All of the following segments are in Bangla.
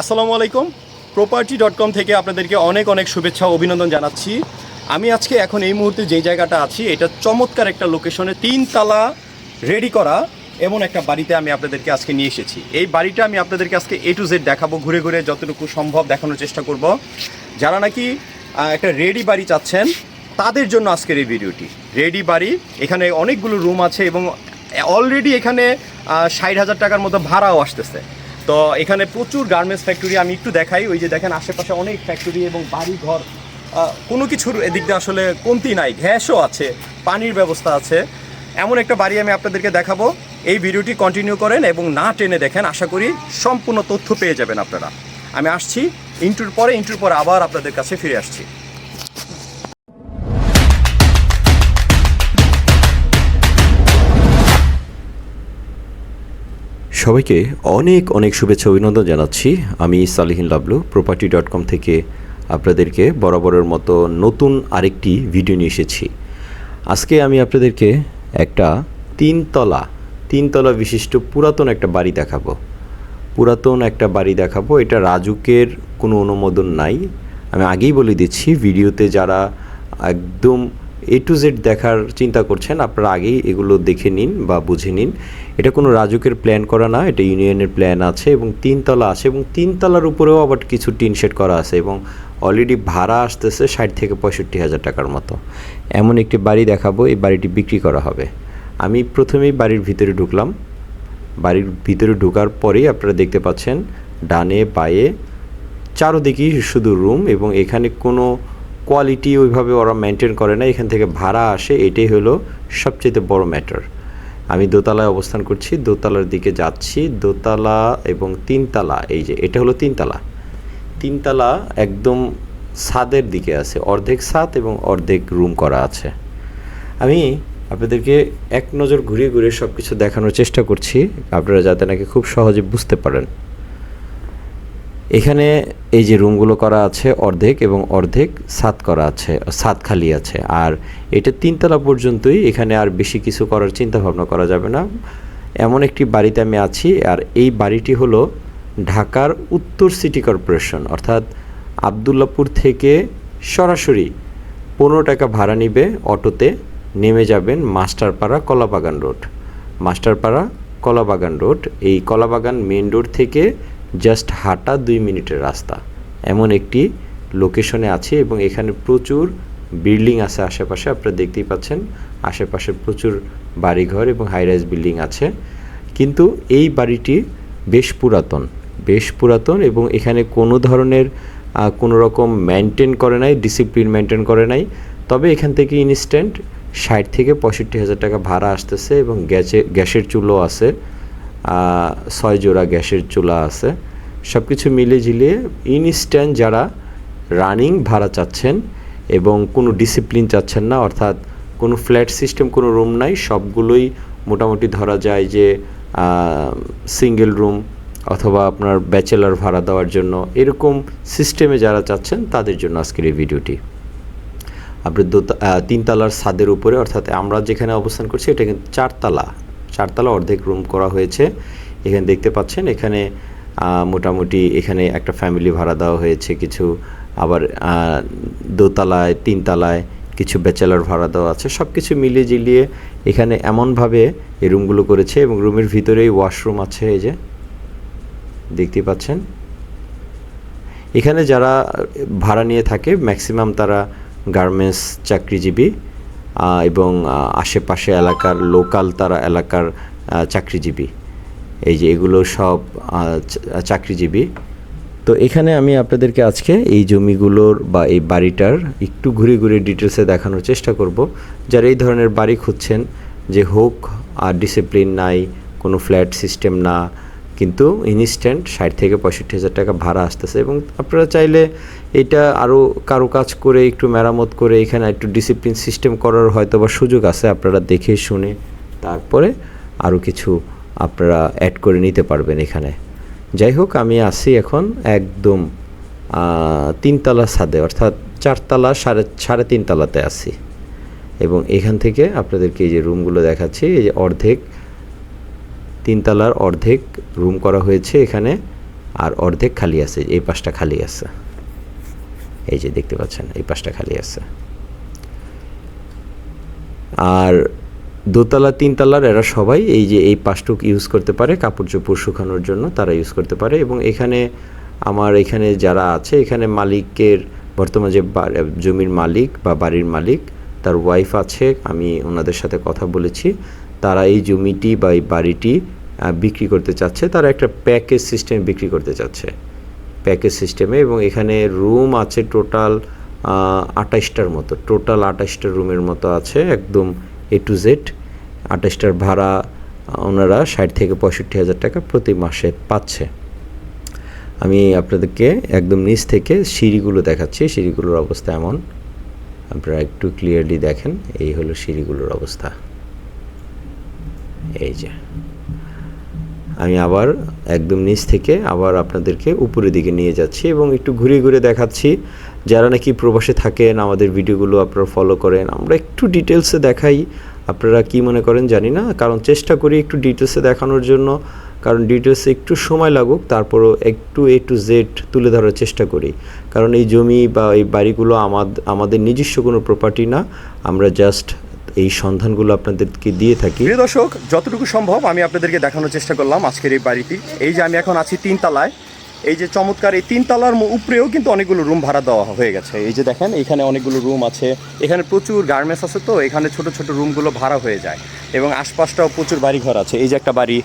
আসসালামু আলাইকুম। প্রপার্টি ডট কম থেকে আপনাদেরকে অনেক অনেক শুভেচ্ছা অভিনন্দন জানাচ্ছি। আমি আজকে এখন এই মুহূর্তে যেই জায়গাটা আছি, এটা চমৎকার একটা লোকেশনে তিন তালা রেডি করা এমন একটা বাড়িতে আমি আপনাদেরকে আজকে নিয়ে এসেছি। এই বাড়িটা আমি আপনাদেরকে আজকে এ টু জেড দেখাবো, ঘুরে ঘুরে যতটুকু সম্ভব দেখানোর চেষ্টা করব। যারা নাকি একটা রেডি বাড়ি চাচ্ছেন, তাদের জন্য আজকের এই ভিডিওটি রেডি বাড়ি, এখানে অনেকগুলো রুম আছে এবং অলরেডি এখানে ষাট হাজার টাকার মতো ভাড়াও আসতেছে। তো এখানে প্রচুর গার্মেন্টস ফ্যাক্টরি আমি একটু দেখাই। ওই যে দেখেন, আশেপাশে অনেক ফ্যাক্টরি এবং বাড়ি ঘর কোনো কিছুর এদিক দিয়ে আসলে কমতি নাই, গ্যাসও আছে, পানির ব্যবস্থা আছে। এমন একটা বাড়ি আমি আপনাদেরকে দেখাবো। এই ভিডিওটি কন্টিনিউ করেন এবং না টেনে দেখেন, আশা করি সম্পূর্ণ তথ্য পেয়ে যাবেন আপনারা। আমি আসছি ইন্টুর পরে ইন্টুর পরে আবার আপনাদের কাছে ফিরে আসছি। সবাইকে অনেক অনেক শুভেচ্ছা অভিনন্দন জানাচ্ছি। আমি Salihin Lablu property dot com থেকে আপনাদেরকে বরাবরের মতো নতুন আরেকটি ভিডিও নিয়ে এসেছি। আজকে আমি আপনাদেরকে একটা তিনতলা তিনতলা বিশিষ্ট পুরাতন একটা বাড়ি দেখাবো। পুরাতন একটা বাড়ি দেখাবো, এটা রাজুকের কোনো অনুমোদন নাই। আমি আগেই বলে দিচ্ছি ভিডিওতে যারা একদম এ টু জেড দেখার চিন্তা করছেন, আপনারা আগেই এগুলো দেখে নিন বা বুঝে নিন। এটা কোনো রাজুকের প্ল্যান করা না, এটা ইউনিয়নের প্ল্যান আছে এবং তিনতলা আছে এবং তিনতলার উপরেও আবার কিছু টিন শেড করা আছে এবং অলরেডি ভাড়া আসতেছে ষাট থেকে পঁয়ষট্টি হাজার টাকার মতো। এমন একটি বাড়ি দেখাবো, এই বাড়িটি বিক্রি করা হবে। আমি প্রথমেই বাড়ির ভিতরে ঢুকলাম। বাড়ির ভিতরে ঢোকার পরেই আপনারা দেখতে পাচ্ছেন, ডানে, বায়ে, চারোদিকেই শুধু রুম এবং এখানে কোনো কোয়ালিটি ওইভাবে ওরা মেনটেন করে না, এখান থেকে ভাড়া আসে, এটাই হলো সবচেয়ে বড় ম্যাটার আমি দোতলায় অবস্থান করছি, দোতলার দিকে যাচ্ছি, দোতলা এবং তিনতলা, এই যে এটা হলো তিনতলা। তিনতলা একদম ছাদের দিকে আছে, অর্ধেক ছাদ এবং অর্ধেক রুম করা আছে। আমি আপনাদেরকে এক নজর ঘুরিয়ে ঘুরিয়ে সব কিছু দেখানোর চেষ্টা করছি, আপনারা যাতে নাকি খুব সহজে বুঝতে পারেন। এখানে এই যে রুমগুলো করা আছে অর্ধেক এবং অর্ধেক সাত করা আছে, ছাদ খালি আছে। আর এটা তিনতলা পর্যন্তই, এখানে আর বেশি কিছু করার চিন্তা ভাবনা করা যাবে না। এমন একটি বাড়িতে আমি আছি, আর এই বাড়িটি হলো ঢাকার উত্তর সিটি কর্পোরেশন। অর্থাৎ আবদুল্লাপুর থেকে সরাসরি পনেরো টাকা ভাড়া নিবে, অটোতে নেমে যাবেন মাস্টারপাড়া কলাবাগান রোড। মাস্টারপাড়া কলাবাগান রোড, এই কলাবাগান মেন রোড থেকে জাস্ট হাঁটা দুই মিনিটের রাস্তা। এমন একটি লোকেশনে আছে এবং এখানে প্রচুর বিল্ডিং আছে আশেপাশে, আপনারা দেখতেই পাচ্ছেন। আশেপাশে প্রচুর বাড়িঘর এবং হাইরাইজ বিল্ডিং আছে। কিন্তু এই বাড়িটি বেশ পুরাতন বেশ পুরাতন এবং এখানে কোনো ধরনের কোনো রকম মেনটেন করে নাই ডিসিপ্লিন মেনটেন করে নাই। তবে এখান থেকে ইনস্ট্যান্ট ষাট থেকে পঁয়ষট্টি হাজার টাকা ভাড়া আসতেছে এবং গ্যাসে, গ্যাসের চুলো আছে। ছয় জোড়া গ্যাসের চুলা আছে। সব কিছু মিলে ঝিলিয়ে ইনস্ট্যান্ট যারা রানিং ভাড়া চাচ্ছেন এবং কোনো ডিসিপ্লিন চাচ্ছেন না, অর্থাৎ কোনো ফ্ল্যাট সিস্টেম কোনো রুম নাই, সবগুলোই মোটামুটি ধরা যায় যে সিঙ্গেল রুম অথবা আপনার ব্যাচেলার ভাড়া দেওয়ার জন্য। এরকম সিস্টেমে যারা চাচ্ছেন, তাদের জন্য আজকের এই ভিডিওটি আপনার দো তিনতলার ছাদের উপরে, অর্থাৎ আমরা যেখানে অবস্থান করছি, এটা কিন্তু চারতলা। চারতলা অর্ধেক রুম করা হয়েছে। এখানে দেখতে পাচ্ছেন, এখানে মোটামুটি এখানে একটা ফ্যামিলি ভাড়া দেওয়া হয়েছে। কিছু আবার দোতলায়, তিনতলায় কিছু ব্যাচেলার ভাড়া দেওয়া আছে। সব কিছু মিলিয়ে জিলিয়ে এখানে এমনভাবে এই রুমগুলো করেছে এবং রুমের ভিতরেই ওয়াশরুম আছে এই যে। দেখতে পাচ্ছেন? এখানে যারা ভাড়া নিয়ে থাকে ম্যাক্সিমাম তারা গার্মেন্টস চাকরিজীবী। এবং আশেপাশে এলাকার লোকাল তারা এলাকার চাকরিজীবী। এই যে এগুলো সব চাকরিজীবী। তো এখানে আমি আপনাদেরকে আজকে এই জমিগুলোর বা এই বাড়িটার একটু ঘুরে ঘুরে ডিটেলসে দেখানোর চেষ্টা করব। যারা এই ধরনের বাড়ি খুঁজছেন, যে হোক, আর ডিসিপ্লিন নাই, কোনো ফ্ল্যাট সিস্টেম না কিন্তু ইনস্ট্যান্ট ষাট থেকে পঁয়ষট্টি হাজার টাকা ভাড়া আসতেছে এবং আপনারা চাইলে এটা আরও কারও কাজ করে একটু মেরামত করে এখানে একটু ডিসিপ্লিন সিস্টেম করার হয়তো বা সুযোগ আছে আপনারা দেখে শুনে তারপরে আরও কিছু আপনারা অ্যাড করে নিতে পারবেন এখানে। যাই হোক, আমি আসি এখন একদম তিনতলা ছাদে, অর্থাৎ চারতলা সাড়ে সাড়ে তিনতলাতে আসি এবং এখান থেকে আপনাদেরকে এই যে রুমগুলো দেখাচ্ছি, এই যে অর্ধেক তিনতলার অর্ধেক রুম করা হয়েছে এখানে, আর অর্ধেক খালি আছে, এই পাশটা খালি আছে। এই যে দেখতে পাচ্ছেন, এই পাশটা খালি আছে। আর দোতলা, তিনতলার এরা সবাই এই যে এই পাশটুক ইউজ করতে পারে কাপড় চোপড় শুকানোর জন্য তারা ইউজ করতে পারে। এবং এখানে আমার এখানে যারা আছে, এখানে মালিকের, বর্তমান যে জমির মালিক বা বাড়ির মালিক, তার ওয়াইফ আছে, আমি ওনাদের সাথে কথা বলেছি। তারা এই জমিটি বা এই বাড়িটি বিক্রি করতে চাচ্ছে, তারা একটা প্যাকেজ সিস্টেমে বিক্রি করতে চাচ্ছে। প্যাকেজ সিস্টেমে এবং এখানে রুম আছে টোটাল আঠাশটার মতো। টোটাল আঠাশটা রুমের মতো আছে, একদম এ টু জেড আঠাশটার ভাড়া ওনারা ষাট থেকে পঁয়ষট্টি হাজার টাকা প্রতি মাসে পাচ্ছে। আমি আপনাদেরকে একদম নিচ থেকে সিঁড়িগুলো দেখাচ্ছি। সিঁড়িগুলোর অবস্থা এমন। আপনারা একটু ক্লিয়ারলি দেখেন, এই হলো সিঁড়িগুলোর অবস্থা। এই যে। আমি আবার একদম নিচ থেকে আবার আপনাদেরকে উপরের দিকে নিয়ে যাচ্ছি এবং একটু ঘুরে ঘুরে দেখাচ্ছি। যারা নাকি প্রবাসে থাকেন, আমাদের ভিডিওগুলো আপনারা ফলো করেন, আমরা একটু ডিটেলসে দেখাই। আপনারা কি মনে করেন জানি না, কারণ চেষ্টা করি একটু ডিটেলসে দেখানোর জন্য, কারণ ডিটেলসে একটু সময় লাগুক, তারপরও একটু এ টু জেড তুলে ধরার চেষ্টা করি। কারণ এই জমি বা এই বাড়িগুলো আমাদের নিজস্ব কোনো প্রপার্টি না, আমরা জাস্ট এই সন্ধানগুলো আপনাদেরকে দিয়ে থাকি। প্রিয় দর্শক, যতটুকু সম্ভব আমি আপনাদেরকে দেখানোর চেষ্টা করলাম আজকের এই বাড়িটি। এই যে আমি এখন আছি তিনতলায়। এই যে চমৎকার এই তিনতলার উপরেও কিন্তু অনেকগুলো রুম ভাড়া দেওয়া হয়ে গেছে। এই যে দেখেন, এখানে অনেকগুলো রুম আছে। এখানে প্রচুর গার্মেন্টস আছে তো, এখানে ছোট ছোট রুমগুলো ভাড়া হয়ে যায়। এবং আশপাশটাও প্রচুর বাড়িঘর আছে। এই যে একটা বাড়ি,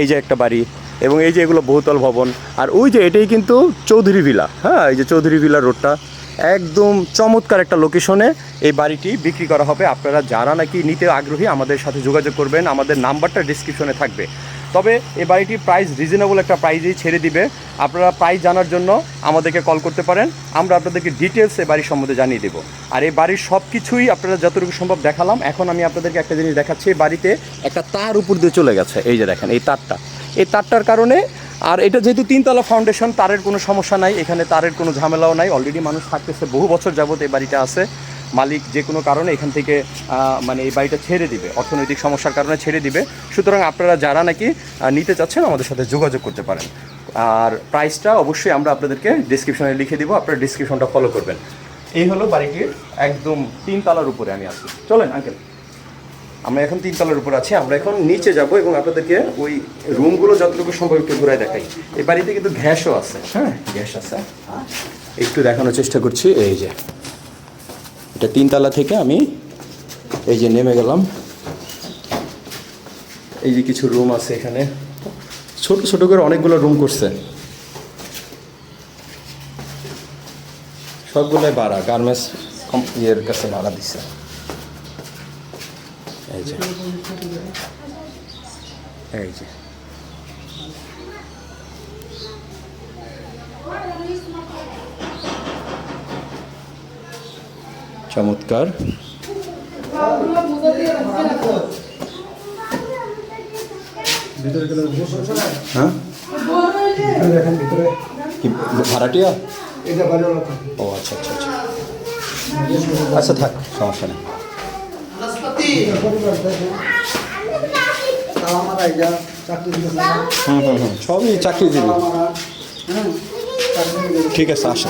এই যে একটা বাড়ি, এবং এই যে এগুলো বহুতল ভবন। আর ওই যে এটাই কিন্তু চৌধুরী ভিলা হ্যাঁ? এই যে চৌধুরী ভিলা রোডটা একদম চমৎকার একটা লোকেশনে এই বাড়িটি বিক্রি করা হবে। আপনারা যারা নাকি নিতে আগ্রহী, আমাদের সাথে যোগাযোগ করবেন। আমাদের নাম্বারটা ডিসক্রিপশনে থাকবে। তবে এই বাড়িটির প্রাইস রিজনেবল একটা প্রাইজেই ছেড়ে দিবে। আপনারা প্রাইস জানার জন্য আমাদেরকে কল করতে পারেন। আমরা আপনাদেরকে ডিটেলস এই বাড়ির সম্বন্ধে জানিয়ে দেবো। আর এই বাড়ির সব কিছুই আপনারা যতটুকু সম্ভব দেখালাম। এখন আমি আপনাদেরকে একটা জিনিস দেখাচ্ছি। এই বাড়িতে একটা তার উপর দিয়ে চলে গেছে। এই যে দেখেন, এই তারটা। এই তারটার কারণে আর এটা যেহেতু তিনতলা ফাউন্ডেশন তারের কোনো সমস্যা নাই, এখানে তারের কোনো ঝামেলাও নাই। অলরেডি মানুষ থাকতেছে বহু বছর যাবত এই বাড়িটা আছে। মালিক যে কোনো কারণে এখান থেকে মানে এই বাড়িটা ছেড়ে দিবে, অর্থনৈতিক সমস্যার কারণে ছেড়ে দিবে। সুতরাং আপনারা যারা নাকি নিতে চাচ্ছেন, আমাদের সাথে যোগাযোগ করতে পারেন। আর প্রাইসটা অবশ্যই আমরা আপনাদেরকে ডিসক্রিপশনে লিখে দিব, আপনারা ডিসক্রিপশনটা ফলো করবেন। এই হলো বাড়িটির একদম তিনতলার উপরে আমি আছি। চলেন আঙ্কেল আমরা এখন তিনতলার উপর আছি আমরা এখন নিচে যাব এবং আপনাদেরকে ওই রুমগুলো যতটুকু সম্ভব একটু ঘুরায় দেখাই। এই বাড়িতে কিন্তু গ্যাসও আছে। হ্যাঁ। গ্যাস আছে। একটু দেখানোর চেষ্টা করছি এই যে। এটা তিনতলা থেকে আমি এই যে নেমে গেলাম। এই যে কিছু রুম আছে এখানে। ছোট ছোট করে অনেকগুলো রুম করছে। সবগুলোই ভাড়া গার্মেন্টস ইয়ের কাছে ভাড়া দিচ্ছে এই যে এই যে। চমৎকার। হ্যাঁ? ভিতরে কি ভাড়াটিয়া? ও আচ্ছা আচ্ছা আচ্ছা। আচ্ছা থাক সমস্যা নেই। চাকরি না। হুম হুম হুম। সবই চাকরিজীবী আমার হ্যাঁ? চাকরি। ঠিক আছে আসা।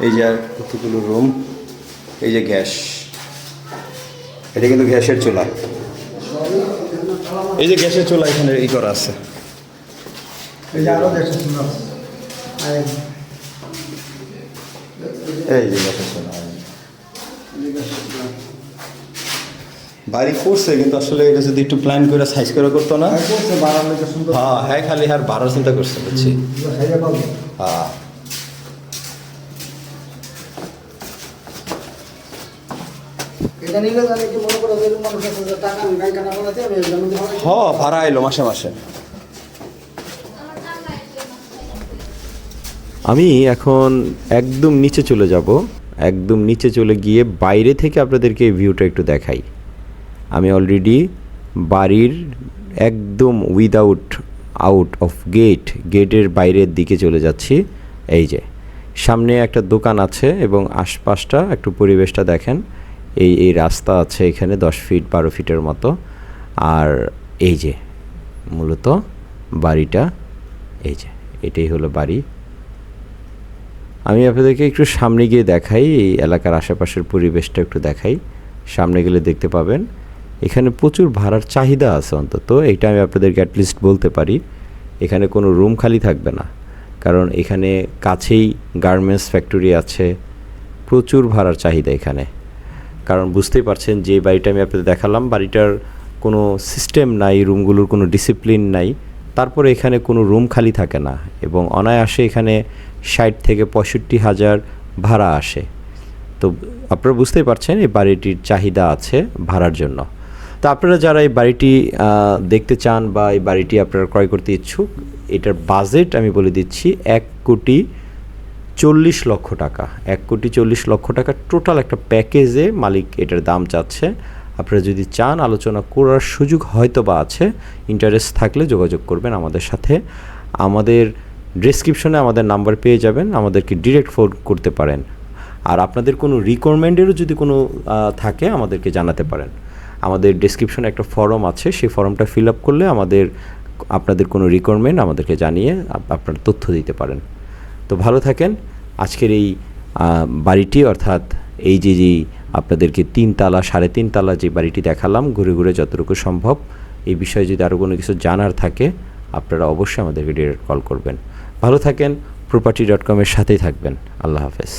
এই যে আর কতগুলো রুম? এই যে গ্যাস। এটা কিন্তু গ্যাসের চুলা। এই যে গ্যাসের চুলা এখানে ই করা আছে। এই যে আরও শুনো আর এই যে চুলা বাড়ি করছে কিন্তু আসলে এটা যদি একটু প্ল্যান করে সাইজ করে করতো না। সুন্দর। হ্যাঁ হ্যাঁ খালি আর বাড়ার চিন্তা করছে বুঝছি। হ্যাঁ। মনে হ ভাড়া এলো মাসে মাসে। আমি এখন একদম নিচে চলে যাব। একদম নিচে চলে গিয়ে বাইরে থেকে আপনাদেরকে এই ভিউটা একটু দেখাই। আমি অলরেডি বাড়ির একদম উইদাউট আউট অফ গেট গেটের বাইরের দিকে চলে যাচ্ছি। এই যে, সামনে একটা দোকান আছে এবং আশপাশটা একটু পরিবেশটা দেখেন। এই এই রাস্তা আছে এখানে দশ ফিট বারো ফিটের মতো। আর এই যে, মূলত বাড়িটা, এই যে, এটাই হলো বাড়ি। আমি আপনাদেরকে একটু সামনে গিয়ে দেখাই, এই এলাকার আশেপাশের পরিবেশটা একটু দেখাই। সামনে গেলে দেখতে পাবেন, এখানে প্রচুর ভাড়ার চাহিদা আছে অন্তত, এইটা আমি আপনাদেরকে অ্যাটলিস্ট বলতে পারি। এখানে কোনো রুম খালি থাকবে না, কারণ এখানে কাছেই গার্মেন্টস ফ্যাক্টরি আছে, প্রচুর ভাড়ার চাহিদা এখানে। কারণ বুঝতেই পারছেন যে বাড়িটা আমি আপনাদের দেখালাম, বাড়িটার কোনো সিস্টেম নাই রুমগুলোর কোনো ডিসিপ্লিন নাই, তারপরে এখানে কোনো রুম খালি থাকে না এবং অনায়াসে এখানে ষাট থেকে পঁয়ষট্টি হাজার ভাড়া আসে। তো আপনারা বুঝতেই পারছেন এই বাড়িটির চাহিদা আছে ভাড়ার জন্য। তো আপনারা যারা এই বাড়িটি দেখতে চান বা এই বাড়িটি আপনারা ক্রয় করতে ইচ্ছুক, এটার বাজেট আমি বলে দিচ্ছি এক কোটি চল্লিশ লক্ষ টাকা। এক কোটি চল্লিশ লক্ষ টাকা টোটাল একটা প্যাকেজে মালিক এটার দাম চাচ্ছে। আপনারা যদি চান আলোচনা করার সুযোগ হয়তো বা আছে, ইন্টারেস্ট থাকলে যোগাযোগ করবেন আমাদের সাথে। আমাদের ডেসক্রিপশনে আমাদের নাম্বার পেয়ে যাবেন, আমাদেরকে ডিরেক্ট ফোন করতে পারেন। আর আপনাদের কোনো রিকোয়ারমেন্টেরও যদি কোনো থাকে, আমাদেরকে জানাতে পারেন। আমাদের ডেসক্রিপশনে একটা ফর্ম আছে, সেই ফর্মটা ফিল আপ করলে আমাদের, আপনাদের কোনো রিকোয়ারমেন্ট আমাদেরকে জানিয়ে আপ- আপনারা তথ্য দিতে পারেন। তো ভালো থাকেন। আজকের এই বাড়িটি, অর্থাৎ এই যে যে আপনাদেরকে তিন তালা, সাড়ে তিন তালা যে বাড়িটি দেখালাম, ঘুরে ঘুরে যতটুকু সম্ভব, এই বিষয়ে যদি আরও কোনো কিছু জানার থাকে, আপনারা অবশ্যই আমাদেরকে ডিরেক্ট কল করবেন। ভালো থাকেন প্রপার্টি ডট কমের সাথেই থাকবেন। আল্লাহ হাফেজ।